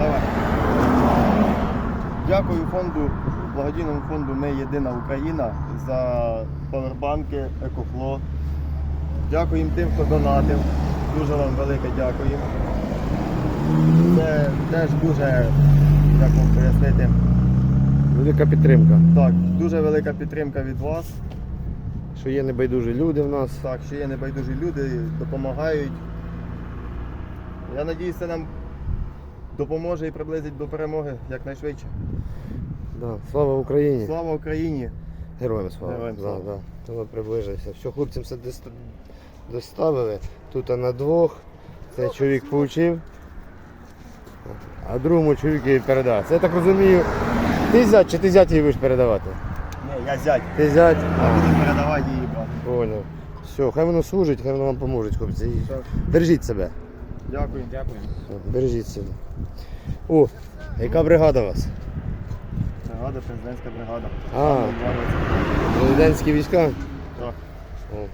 Давай. Дякую фонду, благодійному фонду Ми Єдина Україна за павербанки, екофло. Дякуємо тим, хто донатив. Дуже вам велике дякуємо. Це теж дуже, як вам пояснити, Велика підтримка. так, дуже велика підтримка від вас. Що є небайдужі люди в нас. Так, що є небайдужі люди, допомагають. Я надіюсь, це нам допоможе і приблизить до перемоги якнайшвидше. Да. Слава Україні! Слава Україні! Героям слава. Героям слава. Да. Тому приближився. Що хлопцям все доставили. Тут на двох. Цей чоловік получив. А другому чоловіку передав. Це я так розумію. Ти зять чи ти зять її будеш передавати? Ні, я зять. Ти зять? Я буду передавати її брат. Поняв. Все, хай воно служить, хай воно вам поможе, хлопці. Бережіть себе. Дякую. Дякую. Бережіть себе. О, яка бригада у вас? Бригада, президентська бригада. А. Президентські війська? Так. О,